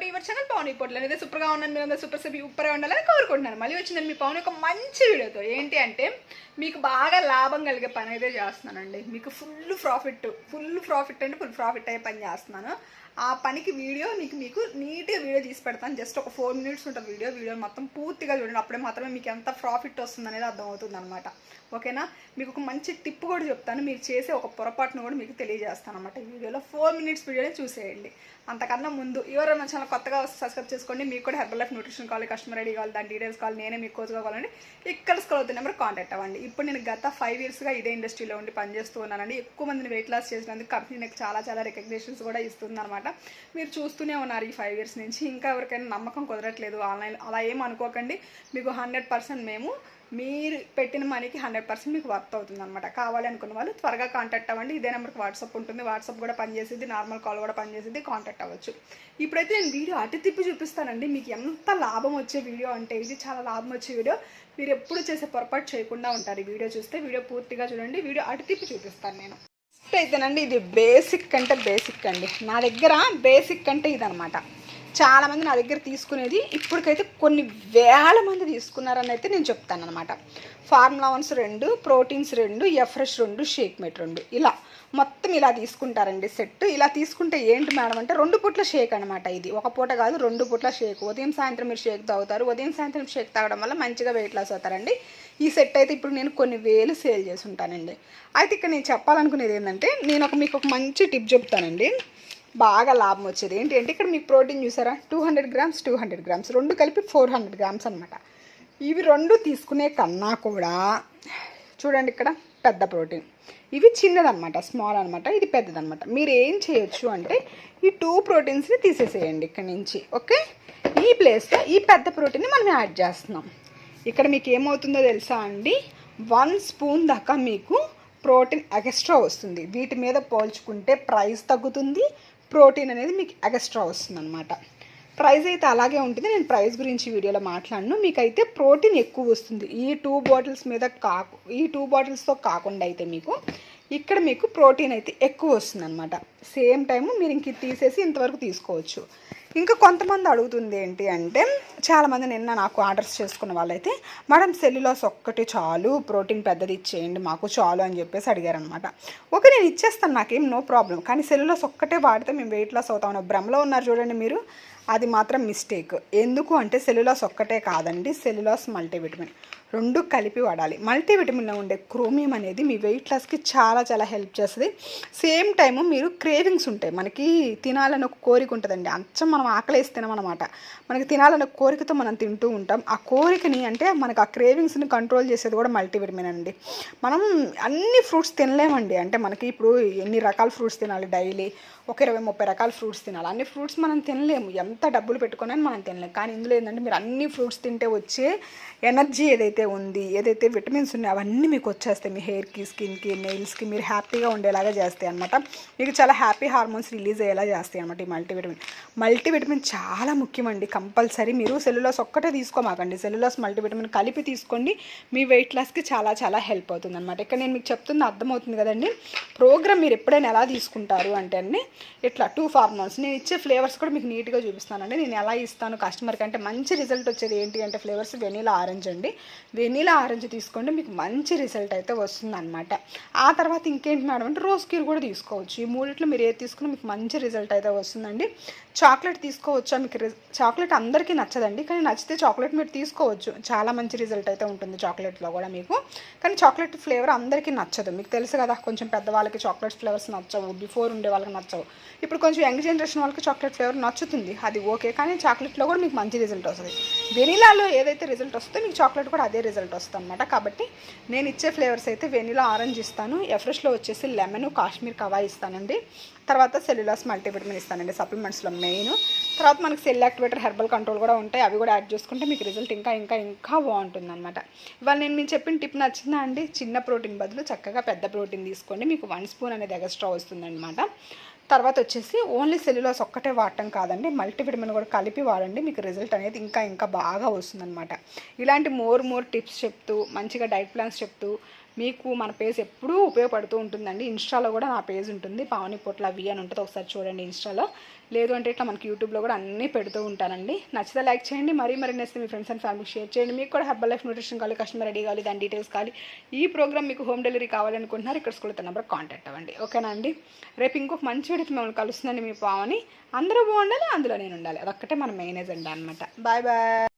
To your channel Pawan ఇప్పుడు అనేది సూపర్గా ఉన్నాను మీరు అందరూ సూపర్ సూపర్ ఉప్పరే ఉండాలని కోరుకుంటున్నాను. మళ్ళీ వచ్చిందని మీ పవన్ ఒక మంచి వీడియోతో. ఏంటి అంటే మీకు బాగా లాభం కలిగే పని అయితే చేస్తున్నానండి. మీకు ఫుల్ ప్రాఫిట్ ఫుల్ ప్రాఫిట్ అంటే ఫుల్ ప్రాఫిట్ అయ్యే పని చేస్తున్నాను. ఆ పనికి వీడియో మీకు మీకు నీట్గా వీడియో తీసి పెడతాను. జస్ట్ ఒక ఫోర్ మినిట్స్ ఉంటుంది వీడియో. వీడియో మొత్తం పూర్తిగా చూడండి. అప్పుడే మాత్రమే మీకు ఎంత ప్రాఫిట్ వస్తుంది అనేది అర్థమవుతుంది అనమాట ఓకేనా? మీకు ఒక మంచి టిప్ కూడా చెప్తాను. మీరు చేసే ఒక పొరపాటును కూడా మీకు తెలియజేస్తాను అనమాట ఈ వీడియోలో ఫోర్ మినిట్స్ వీడియోనే చూసేయండి. అంతకన్నా ముందు ఎవరైనా ఛానల్ కొత్తగా వస్తే సబ్స్క్రైబ్ చేసుకోండి. మీకు కూడా హెర్బల్ లైఫ్ న్యూట్రిషన్ కావాలి కస్టమర్ ఐడి కావాలి దాని డీటెయిల్స్ కావాలి నేనే మీకు కోచ్ కావాలండి ఇక్కడ స్కూల్ అవుతున్న నెంబర్ కాంటాక్ట్ అవ్వండి. ఇప్పుడు నేను గత ఫైవ్ ఇయర్స్గా ఇదే ఇండస్ట్రీలో ఉండి పనిచేస్తూ ఉన్నానండి. ఎక్కువ మందిని వెయిట్ లాస్ చేసినందుకు కంపెనీ నాకు చాలా చాలా రికగ్నేషన్స్ కూడా ఇస్తుంది అనమాట మీరు చూస్తూనే ఉన్నారు ఈ ఫైవ్ ఇయర్స్ నుంచి. ఇంకా ఎవరికైనా నమ్మకం కుదరట్లేదు. ఆన్లైన్ అలా ఏం అనుకోకండి. మీకు హండ్రెడ్ పర్సెంట్ మేము మీరు పెట్టిన మనీకి హండ్రెడ్ పర్సెంట్ మీకు వర్త్ అవుతుంది అనమాట కావాలనుకున్న వాళ్ళు త్వరగా కాంటాక్ట్ అవ్వండి. ఇదే నెంబర్కి వాట్సాప్ ఉంటుంది. వాట్సాప్ కూడా పనిచేసేది నార్మల్ కాల్ కూడా పనిచేసేది కాంటాక్ట్ అవ్వచ్చు. ఇప్పుడైతే నేను వీడియో అటు తిప్పి చూపిస్తానండి. మీకు ఎంత లాభం వచ్చే వీడియో అంటే ఇది చాలా లాభం వచ్చే వీడియో. మీరు ఎప్పుడు చేసే పొరపాటు చేయకుండా ఉంటారు. ఈ వీడియో చూస్తే వీడియో పూర్తిగా చూడండి. వీడియో అటు తిప్పి చూపిస్తాను నేను. ఫస్ట్ అయితేనండి ఇది బేసిక్ అంటే బేసిక్ అండి. నా దగ్గర బేసిక్ అంటే ఇదనమాట చాలామంది నా దగ్గర తీసుకునేది ఇప్పటికైతే కొన్ని వేల మంది తీసుకున్నారని అయితే నేను చెప్తాను అనమాట ఫార్ములావన్స్ రెండు ప్రోటీన్స్ రెండు ఎఫ్రెష్ రెండు షేక్ మేట్ రెండు. ఇలా మొత్తం ఇలా తీసుకుంటారండి సెట్. ఇలా తీసుకుంటే ఏంటి మేడం అంటే రెండు పూట్ల షేక్ అనమాట ఇది. ఒక పూట కాదు రెండు పూట్ల షేక్. ఉదయం సాయంత్రం మీరు షేక్ తాగుతారు. ఉదయం సాయంత్రం షేక్ తాగడం వల్ల మంచిగా వెయిట్ లాస్ అవుతారండి. ఈ సెట్ అయితే ఇప్పుడు నేను కొన్ని వేలు సేల్ చేసి ఉంటానండి అయితే ఇక్కడ నేను చెప్పాలనుకునేది ఏంటంటే నేను ఒక మీకు ఒక మంచి టిప్ చెప్తానండి. బాగా లాభం వచ్చేది. ఏంటి అంటే ఇక్కడ మీకు ప్రోటీన్ చూసారా? Two hundred grams two hundred grams రెండు కలిపి ఫోర్ హండ్రెడ్ గ్రామ్స్ అనమాట ఇవి రెండు తీసుకునే కన్నా కూడా చూడండి ఇక్కడ పెద్ద ప్రోటీన్. ఇవి చిన్నదనమాట స్మాల్ అనమాట ఇది పెద్దదనమాట మీరు ఏం చేయొచ్చు అంటే ఈ టూ ప్రోటీన్స్ని తీసేసేయండి ఇక్కడ నుంచి ఓకే? ఈ ప్లేస్లో ఈ పెద్ద ప్రోటీన్ని మనం యాడ్ చేస్తున్నాం. ఇక్కడ మీకు ఏమవుతుందో తెలుసా అండి? వన్ స్పూన్ దాకా మీకు ప్రోటీన్ ఎక్స్ట్రా వస్తుంది. వీటి మీద పోల్చుకుంటే ప్రైస్ తగ్గుతుంది ప్రోటీన్ అనేది మీకు ఎక్స్ట్రా వస్తుంది అనమాట ప్రైస్ అయితే అలాగే ఉంటుంది. నేను ప్రైస్ గురించి వీడియోలో మాట్లాడను. మీకైతే ప్రోటీన్ ఎక్కువ వస్తుంది. ఈ టూ బాటిల్స్ మీద కాకు ఈ టూ బాటిల్స్తో కాకుండా అయితే మీకు ఇక్కడ మీకు ప్రోటీన్ అయితే ఎక్కువ వస్తుంది అనమాట సేమ్ టైము మీరు ఇంక తీసేసి ఇంతవరకు తీసుకోవచ్చు. ఇంకా కొంతమంది అడుగుతుంది ఏంటి అంటే చాలామంది నిన్న నాకు ఆర్డర్స్ చేసుకున్న వాళ్ళైతే మేడం సెల్యులాస్ ఒక్కటి చాలు ప్రోటీన్ పెద్దది ఇచ్చేయండి మాకు చాలు అని చెప్పేసి అడిగారనమాట ఓకే నేను ఇచ్చేస్తాను నాకేం నో ప్రాబ్లం కానీ సెల్యులాస్ ఒక్కటే వాడితే మేము వెయిట్ లాస్ అవుతాం భ్రమలో ఉన్నారు చూడండి మీరు. అది మాత్రం మిస్టేక్. ఎందుకు అంటే సెల్యులాస్ ఒక్కటే కాదండి సెల్యులాస్ మల్టీవిటమిన్. రెండు కలిపి వాడాలి. మల్టీవిటమిన్లో ఉండే క్రోమియం అనేది మీ వెయిట్ లాస్కి చాలా చాలా హెల్ప్ చేస్తుంది. సేమ్ టైము మీరు క్రేవింగ్స్ ఉంటాయి. మనకి తినాలని ఒక కోరిక ఉంటుందండి. అచ్చం మనం ఆకలేసి తినమన్నమాట. మనకి తినాలని కోరికతో మనం తింటూ ఉంటాం. ఆ కోరికని అంటే మనకు ఆ క్రేవింగ్స్ని కంట్రోల్ చేసేది కూడా మల్టీవిటమిన్ అండి. మనం అన్ని ఫ్రూట్స్ తినలేమండి. అంటే మనకి ఇప్పుడు ఎన్ని రకాల ఫ్రూట్స్ తినాలి డైలీ? ఒక ఇరవై ముప్పై రకాల ఫ్రూట్స్ తినాలి. అన్ని ఫ్రూట్స్ మనం తినలేము. ఎంత డబ్బులు పెట్టుకున్నాను మనం తినలేము కానీ ఇందులో ఏంటంటే మీరు అన్ని ఫ్రూట్స్ తింటే వచ్చే ఎనర్జీ ఏదైతే ఉంది ఏదైతే విటమిన్స్ ఉన్నాయో అవన్నీ మీకు వచ్చేస్తాయి. మీ హెయిర్కి స్కిన్కి నెయిల్స్కి మీరు హ్యాపీగా ఉండేలాగా చేస్తాయి అనమాట మీకు చాలా హ్యాపీ హార్మోన్స్ రిలీజ్ అయ్యేలా చేస్తాయి అనమాట ఈ మల్టీవిటమిన్ మల్టీవిటమిన్ చాలా ముఖ్యమండి కంపల్సరీ. మీరు సెల్యులాస్ ఒక్కటే తీసుకోమాకండి. సెల్యులాస్ మల్టీవిటమిన్ కలిపి తీసుకోండి మీ వెయిట్ లాస్కి చాలా చాలా హెల్ప్ అవుతుంది అనమాట ఇక్కడ నేను మీకు చెప్తుంది అర్థమవుతుంది కదండి. ప్రోగ్రామ్ మీరు ఎప్పుడైనా ఎలా తీసుకుంటారు అంటే అండి ఇట్లా టూ ఫార్మోన్స్ నేను ఇచ్చే ఫ్లేవర్స్ కూడా మీకు నీట్గా చూపిస్తానండి నేను ఎలా ఇస్తాను కస్టమర్కి అంటే మంచి రిజల్ట్ వచ్చేది ఏంటి అంటే ఫ్లేవర్స్ వెనీలా ఆరెంజ్ అండి. వెనీలా ఆరెంజ్ తీసుకోండి మీకు మంచి రిజల్ట్ అయితే వస్తుంది అనమాట ఆ తర్వాత ఇంకేంటి మేడం అంటే రోజ్ కీర్ కూడా తీసుకోవచ్చు. ఈ మూడిట్లో మీరు ఏది తీసుకున్నా మీకు మంచి రిజల్ట్ అయితే వస్తుందండి. చాక్లెట్ తీసుకోవచ్చా? మీకు చాక్లెట్ అందరికీ నచ్చదండి కానీ నచ్చితే చాక్లెట్ మీరు తీసుకోవచ్చు. చాలా మంచి రిజల్ట్ అయితే ఉంటుంది చాక్లెట్లో కూడా మీకు. కానీ చాక్లెట్ ఫ్లేవర్ అందరికీ నచ్చదు. మీకు తెలుసు కదా కొంచెం పెద్దవాళ్ళకి చాక్లెట్ ఫ్లేవర్స్ నచ్చవు బిఫోర్ ఉండే వాళ్ళకి నచ్చవు. ఇప్పుడు కొంచెం యంగ్ జనరేషన్ వాళ్ళకి చాక్లెట్ ఫ్లేవర్ నచ్చుతుంది. అది ఓకే కానీ చాక్లెట్లో కూడా మీకు మంచి రిజల్ట్ వస్తుంది. వెనిలాలో ఏదైతే రిజల్ట్ వస్తుందో మీకు చాక్లెట్ కూడా అదే రిజల్ట్ వస్తుంది అనమాట కాబట్టి నేను ఇచ్చే ఫ్లేవర్స్ అయితే వెనిలా ఆరెంజ్ ఇస్తాను ఎఫ్రెష్లో వచ్చేసి లెమన్ కాశ్మీర్ కవా ఇస్తానండి. తర్వాత సెల్యులాస్ మల్టీవిటమిన్ ఇస్తానండి సప్లిమెంట్స్లో మెయిన్. తర్వాత మనకి సెల్ యాక్టివేటర్ హెర్బల్ కంట్రోల్ కూడా ఉంటాయి. అవి కూడా యాడ్ చేసుకుంటే మీకు రిజల్ట్ ఇంకా ఇంకా ఇంకా బాగుంటుంది అనమాట ఇవాళ నేను మీకు చెప్పిన టిప్ నచ్చిందా అండి? చిన్న ప్రోటీన్ బదులు చక్కగా పెద్ద ప్రోటీన్ తీసుకోండి. మీకు వన్ స్పూన్ అనేది ఎగస్ట్రా వస్తుందన్నమాట. తర్వాత వచ్చేసి ఓన్లీ సెల్యులాస్ ఒక్కటే వాడటం కాదండి మల్టీవిటమిన్ కూడా కలిపి వాడండి మీకు రిజల్ట్ అనేది ఇంకా ఇంకా బాగా వస్తుందన్నమాట. ఇలాంటి మోర్ మోర్ టిప్స్ చెప్తూ మంచిగా డైట్ ప్లాన్స్ చెప్తూ మీకు మన పేజ్ ఎప్పుడూ ఉపయోగపడుతూ ఉంటుందండి. ఇన్స్టాలో కూడా నా పేజ్ ఉంటుంది. పావని పొట్ల వి అని ఉంటుంది. ఒకసారి చూడండి ఇన్స్టాలో. లేదు అంటే ఇట్లా మనకి యూట్యూబ్లో కూడా అన్నీ పెడుతూ ఉంటానండి. నచ్చితే లైక్ చేయండి. మరీ మరి నేస్తే మీ ఫ్రెండ్స్ అండ్ ఫ్యామిలీకి షేర్ చేయండి. మీకు కూడా హెబ్బల్ లైఫ్ న్యూట్రిషన్ కావాలి కస్టమర్ రెడీ కావాలి దాని డీటెయిల్స్ కావాలి. ఈ ప్రోగ్రామ్ మీకు హోమ్ డెలివరీ కావాలనుకుంటున్నారు ఇక్కడ స్కూల్ నెంబర్ కాంటాక్ట్ అవ్వండి. ఓకేనా అండి? రేపు ఇంకొక మంచి వీడియో మిమ్మల్ని కలుస్తుందండి మీ పావని. అందరూ బాగుండాలి అందులో నేను ఉండాలి. అదొక్కటే మన మెయిన్ ఎజెండా అనమాట బాయ్ బాయ్.